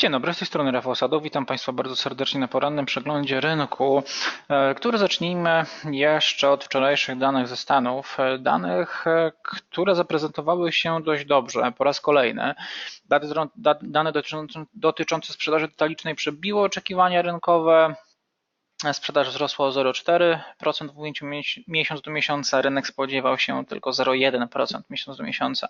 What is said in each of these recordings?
Dzień dobry, z tej strony Rafał Sadow. Witam Państwa bardzo serdecznie na porannym przeglądzie rynku, e, który zacznijmy jeszcze od wczorajszych danych ze Stanów. E, danych, e, które zaprezentowały się dość dobrze po raz kolejny. Dane dotyczące sprzedaży detalicznej przebiły oczekiwania rynkowe. Sprzedaż wzrosła o 0,4% w ujęciu miesiąc do miesiąca. Rynek spodziewał się tylko 0,1% miesiąc do miesiąca.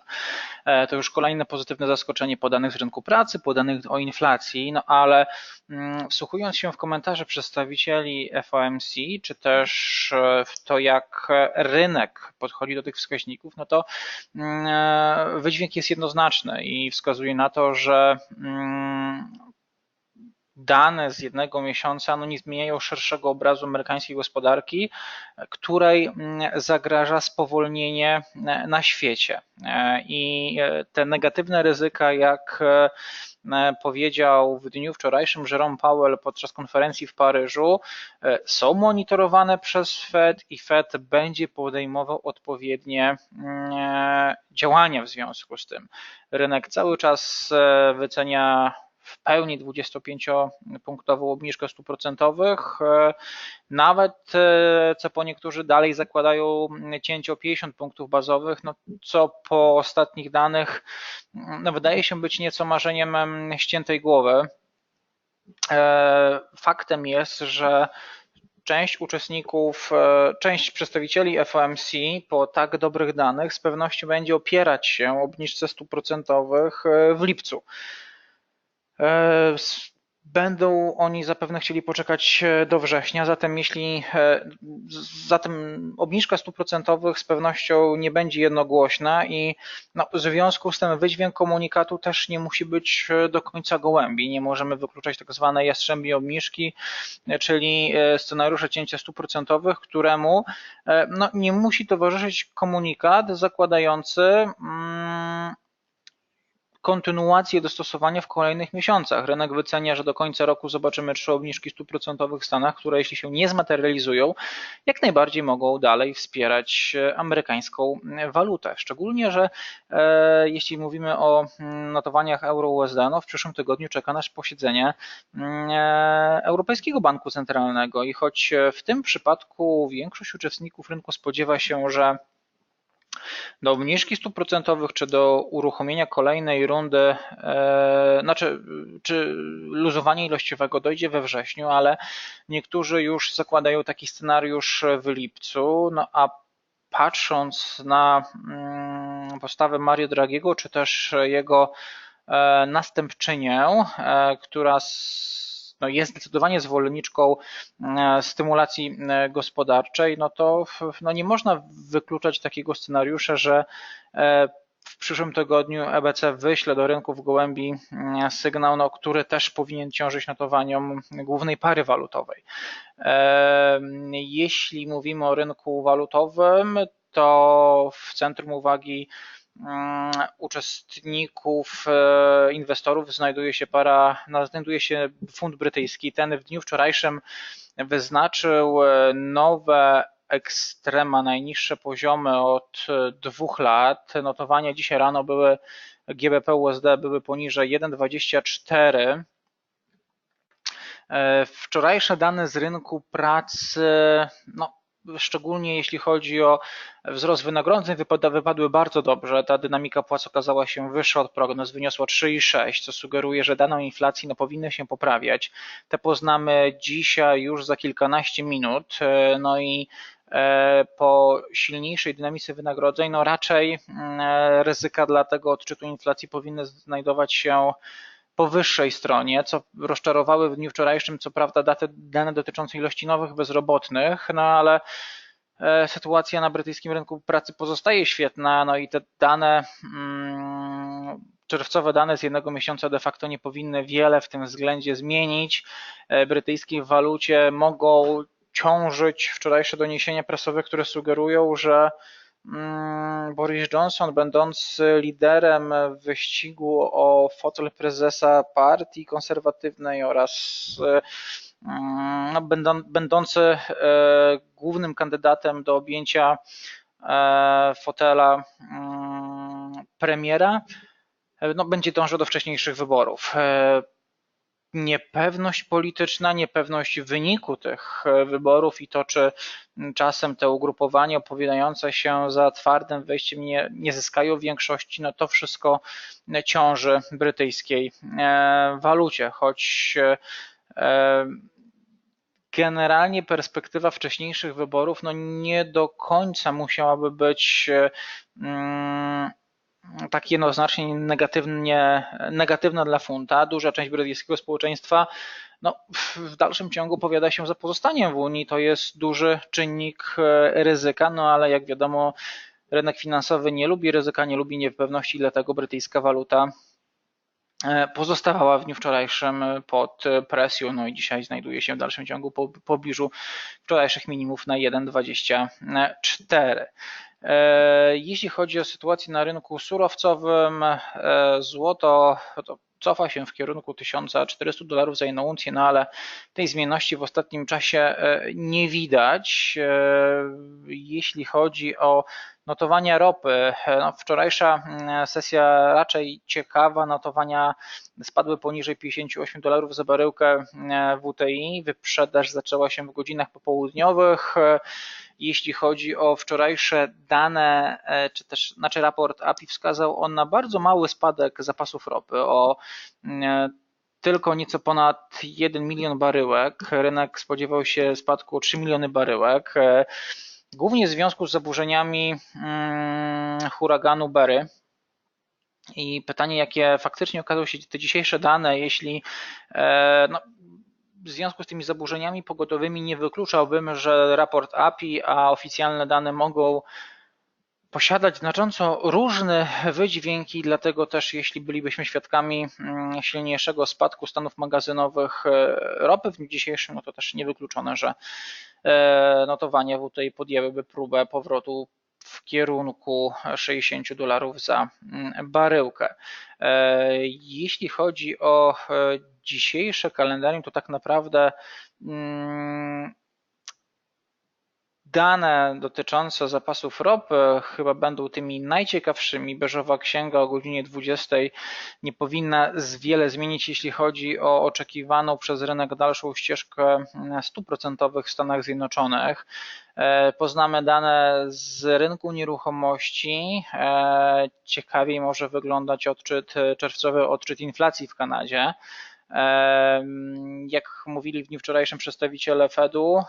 E, to już kolejne pozytywne zaskoczenie po danych z rynku pracy, po danych o inflacji, no ale mm, wsłuchując się w komentarze przedstawicieli FOMC, czy też e, w to, jak rynek podchodzi do tych wskaźników, no to mm, e, wydźwięk jest jednoznaczny i wskazuje na to, że mm, dane z jednego miesiąca no nie zmieniają szerszego obrazu amerykańskiej gospodarki, której mm, zagraża spowolnienie e, na świecie. E, I e, te negatywne ryzyka, jak powiedział w dniu wczorajszym Jerome Powell podczas konferencji w Paryżu, są monitorowane przez Fed i Fed będzie podejmował odpowiednie mm, działania w związku z tym. Rynek cały czas wycenia w pełni 25-punktową obniżkę stóp procentowych. E, nawet e, co po niektórzy dalej zakładają cięcie o 50 punktów bazowych, no, co po ostatnich danych no, wydaje się być nieco marzeniem ściętej głowy. E, faktem jest, że część uczestników, część przedstawicieli FOMC po tak dobrych danych z pewnością będzie opierać się obniżce stóp procentowych w lipcu. E, będą oni zapewne chcieli poczekać e, do września, zatem jeśli e, zatem obniżka stóp procentowych z pewnością nie będzie jednogłośna i no, w związku z tym wydźwięk komunikatu też nie musi być do końca gołębi. Nie możemy wykluczać tak zwanej jastrzębiej obniżki, czyli scenariusza cięcia stóp procentowych, któremu no, nie musi towarzyszyć komunikat zakładający mm, kontynuację dostosowania w kolejnych miesiącach. Rynek wycenia, że do końca roku zobaczymy trzy obniżki stóp procentowych w Stanach, które jeśli się nie zmaterializują, jak najbardziej mogą dalej wspierać e, amerykańską e, walutę. Szczególnie, że e, jeśli mówimy o mm, notowaniach euro-USD, no w przyszłym tygodniu czeka nas posiedzenie mm, e, Europejskiego Banku Centralnego i choć w tym przypadku większość uczestników rynku spodziewa się, że do obniżki stóp procentowych, czy do uruchomienia kolejnej rundy, e, znaczy, czy luzowania ilościowego dojdzie we wrześniu, ale niektórzy już zakładają taki scenariusz w lipcu, no a patrząc na mm, postawę Mario Dragiego, czy też jego e, następczynię, e, która no jest zdecydowanie zwolenniczką e, stymulacji e, gospodarczej, no to no nie można wykluczać takiego scenariusza, że e, w przyszłym tygodniu EBC wyśle do rynków gołębi sygnał, no, który też powinien ciążyć notowaniom głównej pary walutowej. Jeśli mówimy o rynku walutowym, to w centrum uwagi uczestników, e, inwestorów znajduje się para, znajduje się fund brytyjski. Ten w dniu wczorajszym wyznaczył e, nowe ekstrema, najniższe poziomy od dwóch lat. Notowania dzisiaj rano były GBP USD były poniżej 1,24. E, wczorajsze dane z rynku pracy no, szczególnie jeśli chodzi o wzrost wynagrodzeń, wypadły bardzo dobrze. Ta dynamika płac okazała się wyższa od prognoz, wyniosła 3,6, co sugeruje, że dane inflacji no, powinny się poprawiać. Te poznamy dzisiaj już za kilkanaście minut. No i e, po silniejszej dynamice wynagrodzeń, no raczej mm, ryzyka dla tego odczytu inflacji powinny znajdować się po wyższej stronie, co rozczarowały w dniu wczorajszym, co prawda, daty, dane dotyczące ilości nowych bezrobotnych, no ale e, sytuacja na brytyjskim rynku pracy pozostaje świetna, no i te dane, mm, czerwcowe dane z jednego miesiąca de facto nie powinny wiele w tym względzie zmienić. E, brytyjskiej walucie mogą ciążyć wczorajsze doniesienia prasowe, które sugerują, że Boris Johnson, będący liderem wyścigu o fotel prezesa partii konserwatywnej oraz mm, no, będący e, głównym kandydatem do objęcia e, fotela mm, premiera, no, będzie dążył do wcześniejszych wyborów. E, niepewność polityczna, niepewność wyniku tych wyborów i to, czy czasem te ugrupowania opowiadające się za twardym wejściem nie, nie zyskają większości, no to wszystko ciąży brytyjskiej walucie, choć generalnie perspektywa wcześniejszych wyborów no nie do końca musiałaby być mm, tak jednoznacznie negatywnie, negatywna dla funta. Duża część brytyjskiego społeczeństwa no, w dalszym ciągu powiada się za pozostaniem w Unii. To jest duży czynnik e, ryzyka, no ale jak wiadomo, rynek finansowy nie lubi ryzyka, nie lubi niepewności, dlatego brytyjska waluta E, pozostawała w dniu wczorajszym pod presją, no i dzisiaj znajduje się w dalszym ciągu po pobliżu wczorajszych minimów na 1,24. E, jeśli chodzi o sytuację na rynku surowcowym, e, złoto cofa się w kierunku 1400 dolarów za jedną uncję, no ale tej zmienności w ostatnim czasie nie widać. Jeśli chodzi o Notowania ropy. No, wczorajsza mm, sesja raczej ciekawa. Notowania spadły poniżej 58 dolarów za baryłkę mm, WTI. Wyprzedaż zaczęła się w godzinach popołudniowych. Jeśli chodzi o wczorajsze dane, e, czy też znaczy raport API wskazał on na bardzo mały spadek zapasów ropy o mm, tylko nieco ponad 1 milion baryłek. Rynek spodziewał się spadku o 3 miliony baryłek. E, głównie w związku z zaburzeniami mm, huraganu Berry. I pytanie, jakie faktycznie okazały się te dzisiejsze dane, jeśli e, no, w związku z tymi zaburzeniami pogodowymi nie wykluczałbym, że raport API, a oficjalne dane mogą posiadać znacząco różne wydźwięki, dlatego też jeśli bylibyśmy świadkami mm, silniejszego spadku stanów magazynowych e, ropy w dniu dzisiejszym, no to też niewykluczone, że e, notowania tutaj podjęłyby próbę powrotu w kierunku 60 dolarów za mm, baryłkę. E, jeśli chodzi o dzisiejsze kalendarium, to tak naprawdę mm, Dane dotyczące zapasów ropy chyba będą tymi najciekawszymi. Beżowa księga o godzinie 20 nie powinna wiele zmienić, jeśli chodzi o oczekiwaną przez rynek dalszą ścieżkę stóp procentowych w Stanach Zjednoczonych. E, poznamy dane z rynku nieruchomości. E, ciekawiej może wyglądać odczyt, czerwcowy odczyt inflacji w Kanadzie. E, jak mówili w dniu wczorajszym przedstawiciele Fedu,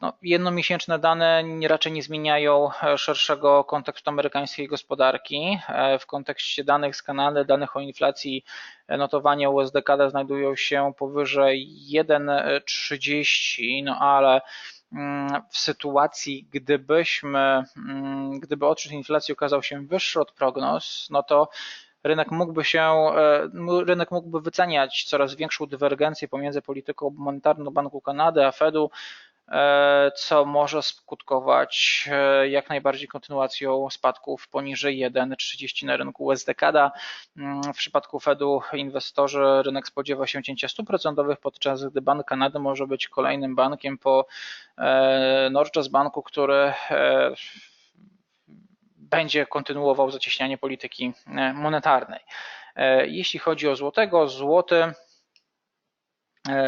no, jednomiesięczne dane raczej nie zmieniają e, szerszego kontekstu amerykańskiej gospodarki. E, w kontekście danych z Kanady, danych o inflacji, e, notowania USDK znajdują się powyżej 1,30, no ale mm, w sytuacji, gdybyśmy, mm, gdyby odczyt inflacji okazał się wyższy od prognoz, no to rynek mógłby się, rynek mógłby wyceniać coraz większą dywergencję pomiędzy polityką monetarną Banku Kanady a Fedu, co może skutkować e, jak najbardziej kontynuacją spadków poniżej 1,30 na rynku US dekada. Mm, w przypadku Fedu inwestorzy rynek spodziewa się cięcia stóp procentowych, podczas gdy Bank Kanady może być kolejnym bankiem po e, Norges Banku, który będzie kontynuował zacieśnianie polityki monetarnej. Jeśli chodzi o złotego, złoty E,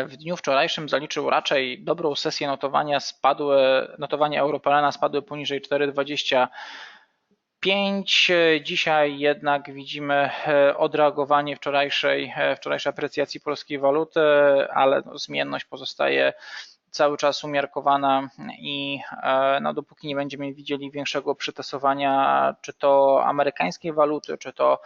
w dniu wczorajszym zaliczył raczej dobrą sesję notowania, spadły, notowania Europolana spadły poniżej 4,25. Dzisiaj jednak widzimy e, odreagowanie wczorajszej, e, wczorajszej aprecjacji polskiej waluty, ale no, zmienność pozostaje cały czas umiarkowana i no, dopóki nie będziemy widzieli większego przytasowania czy to amerykańskiej waluty, czy to E,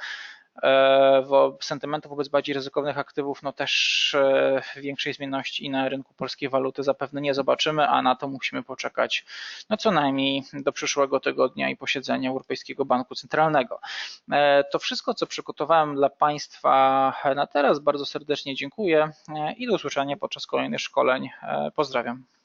sentymentu wobec bardziej ryzykownych aktywów, no też e, większej zmienności i na rynku polskiej waluty zapewne nie zobaczymy, a na to musimy poczekać no co najmniej do przyszłego tygodnia i posiedzenia Europejskiego Banku Centralnego. E, to wszystko, co przygotowałem dla Państwa na teraz. Bardzo serdecznie dziękuję i do usłyszenia podczas kolejnych szkoleń. Pozdrawiam.